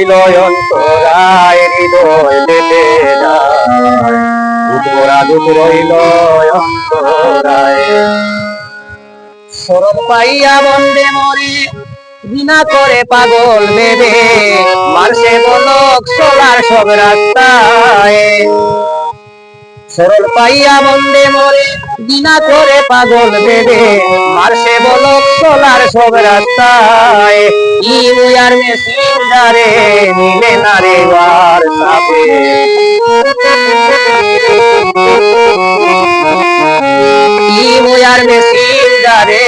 রইল তোরায় হৃদয় পেতে যায় দুধরা দুধ রইল অন্তরায় সরল পাইয়া বন্দে মরে বিনা করে পাগল ভেবে মারছে বলক সোলার সব রাস্তায়। সরল পাইয়া বন্দে মরে, বিনা করে পাগল ভেবে মারছে বলক সোলার সব রাস্তায়। ইউয়ার মেশিন দারে মিলে না রে বার সাপে। ইউয়ার মেশিন দারে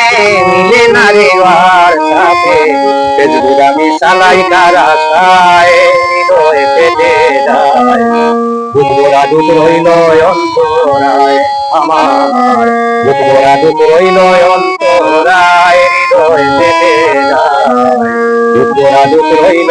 মিলে না রে বার সাপে। সালাই কারা সায় হৃদয় যায়। দুপুরা দুধ রইল অন্তরায় আমার দুপুরা দুধ রইল অন্তরায় হৃদয় যায়। দুপুরা দুধ রইল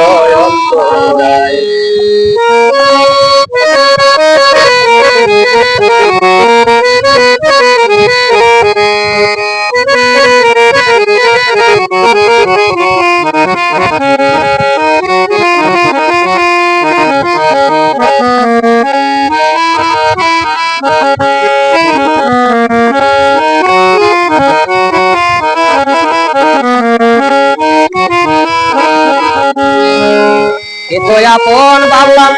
আপন ভাবলাম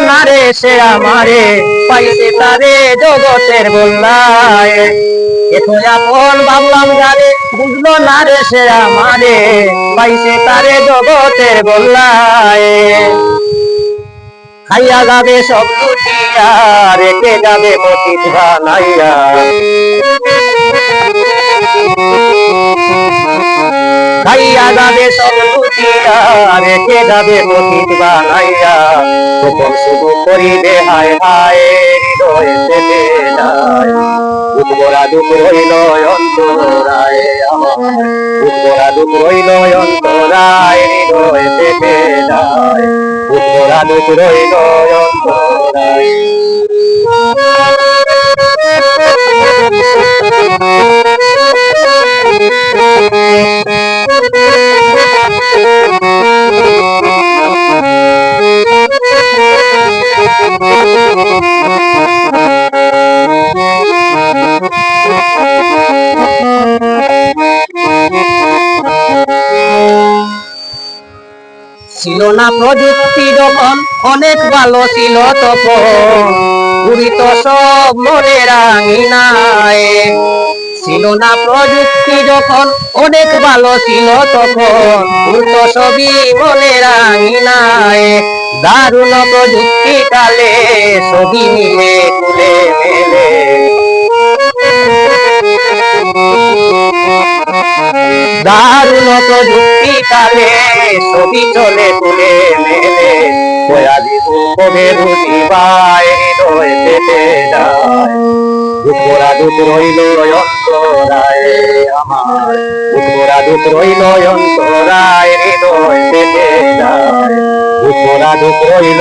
না রে সে আমারে? পাইছে তারে জগতের বললায় এতো আপন ভাবলাম না বুঝলো না রে সে আমারে? পাইছে তারে জগতের বললায় খাইয়া যাবে সব লুটিয়া, রেখে যাবে মতিত বানাইয়া। খাইয়া যাবে সব লুটিয়া রেখে যাবে মতিত বানাইয়া। তখন শুধু করিবে, হায় হায়, হৃদয় পেতে যায়। উদ্গরা দুঃখ রইল অন্তরায়, আমার। উদ্গরা দুঃখ রইল অন্তরায়, হৃদয় পেতে যায়। উদ্গরা দুঃখ রইল অন্তরায়। ছিল না প্রযুক্তি যখন, অনেক ভালো ছিল তখন। উড়িত সব মনে রাঙিনায় ছিল না প্রযুক্তি যখন, অনেক ভালো ছিল তখন। উড়িত সবই মনে রাঙিনায় দারুণ প্রযুক্তি কালে ছবি মিলে তুলে মেলে। দারুণ প্রযুক্তি কালে ছবি চলে তুলে মেলে। দয়াদি কবে রুটি দুধ রইল আমার। রইল অন্তরায় হৃদয় দুপুরা কইল